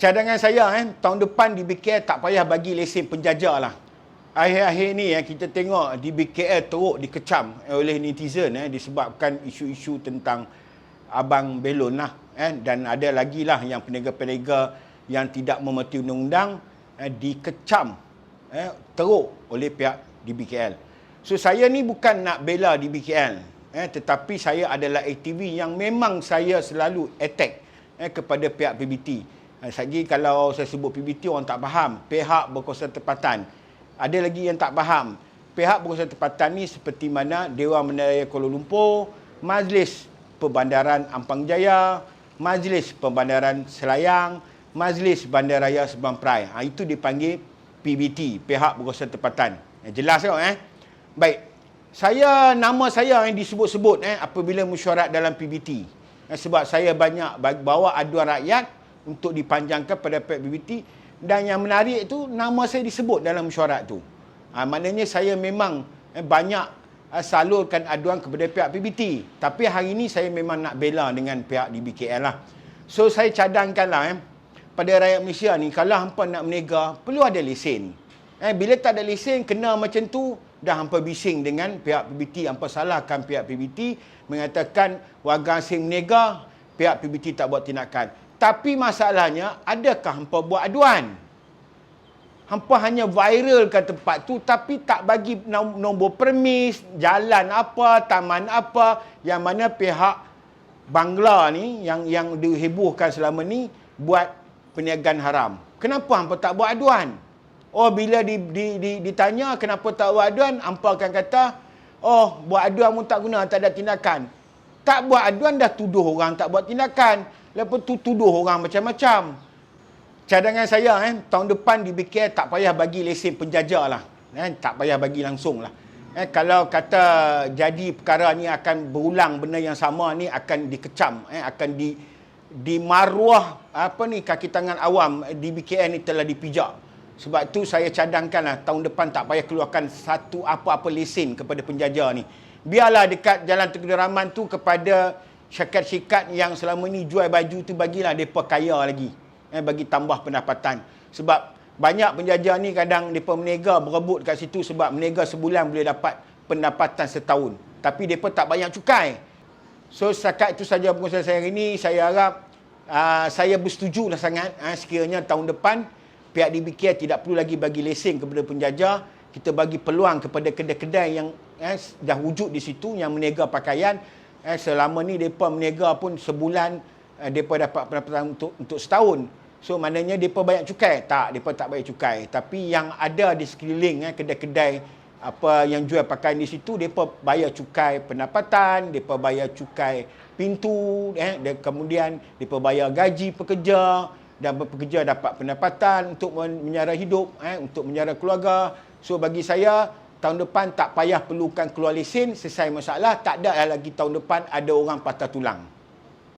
cadangan saya eh tahun depan di BKL tak payah bagi lesen penjaja lah. Akhir-akhir ni eh kita tengok di BKL teruk dikecam oleh netizen eh disebabkan isu-isu tentang abang belon lah eh dan ada lagi lah yang peniaga-peniaga yang tidak mematuhi undang-undang eh, dikecam eh teruk oleh pihak di BKL. So saya ni bukan nak bela di BKL eh tetapi saya adalah aktivis yang memang saya selalu attack eh kepada pihak PBT. Eh, lagi kalau saya sebut PBT orang tak faham, pihak berkuasa tempatan. Ada lagi yang tak faham. Pihak berkuasa tempatan ni seperti mana Dewan Menaraya Kuala Lumpur, Majlis Perbandaran Ampang Jaya, Majlis Perbandaran Selayang, Majlis Bandaraya Sebang Perai. Ha, itu dipanggil PBT, Pihak Berkuasa Tempatan. Eh, jelas tak eh? Baik. Saya nama saya yang disebut-sebut eh apabila mesyuarat dalam PBT. Eh, sebab saya banyak bawa aduan rakyat untuk dipanjangkan pada PBT dan yang menarik itu nama saya disebut dalam mesyuarat tu. Ha, maknanya saya memang eh, banyak eh, salurkan aduan kepada pihak PBT. Tapi hari ini saya memang nak bela dengan pihak DBKL lah. So saya cadangkanlah eh, pada rakyat Malaysia ni kalau hampa nak menega perlu ada lesen. Eh, bila tak ada lesen kena macam tu dah hampa bising dengan pihak PBT hampa salahkan pihak PBT mengatakan warga asing menega pihak PBT tak buat tindakan. Tapi masalahnya, adakah hampa buat aduan? Hampa hanya viral ke tempat tu tapi tak bagi nombor permis, jalan apa, taman apa yang mana pihak Bangla ni yang yang dihebohkan selama ni buat perniagaan haram. Kenapa hampa tak buat aduan? Oh bila di, di, di, ditanya kenapa tak buat aduan, hampa akan kata, "Oh, buat aduan pun tak guna, tak ada tindakan." Tak buat aduan dah tuduh orang tak buat tindakan. Lepas tu tuduh orang macam-macam. Cadangan saya eh, tahun depan di BKL tak payah bagi lesen penjaja lah. Eh, tak payah bagi langsung lah. Eh, kalau kata jadi perkara ni akan berulang benda yang sama ni akan dikecam. Eh, akan di di maruah apa ni kaki tangan awam di BKL ni telah dipijak. Sebab tu saya cadangkan lah tahun depan tak payah keluarkan satu apa-apa lesen kepada penjaja ni. Biarlah dekat Jalan Tengku Rahman tu kepada syarikat-syarikat yang selama ni jual baju tu bagilah mereka kaya lagi. Eh, bagi tambah pendapatan. Sebab banyak penjajah ni kadang mereka menega berebut kat situ sebab menega sebulan boleh dapat pendapatan setahun. Tapi mereka tak banyak cukai. So setakat itu saja pengusaha saya hari ini. Saya harap uh, saya bersetuju lah sangat uh, sekiranya tahun depan pihak DBK tidak perlu lagi bagi lesen kepada penjajah. Kita bagi peluang kepada kedai-kedai yang eh, dah wujud di situ yang menega pakaian eh, selama ni mereka menega pun sebulan eh, mereka dapat pendapatan untuk untuk setahun. So maknanya mereka banyak cukai? Tak, mereka tak banyak cukai. Tapi yang ada di sekeliling eh, kedai-kedai apa yang jual pakaian di situ, mereka bayar cukai pendapatan, mereka bayar cukai pintu, eh, dan kemudian mereka bayar gaji pekerja dan pekerja dapat pendapatan untuk menyara hidup, eh, untuk menyara keluarga. So bagi saya, tahun depan tak payah perlukan keluar lesen selesai masalah tak ada lagi tahun depan ada orang patah tulang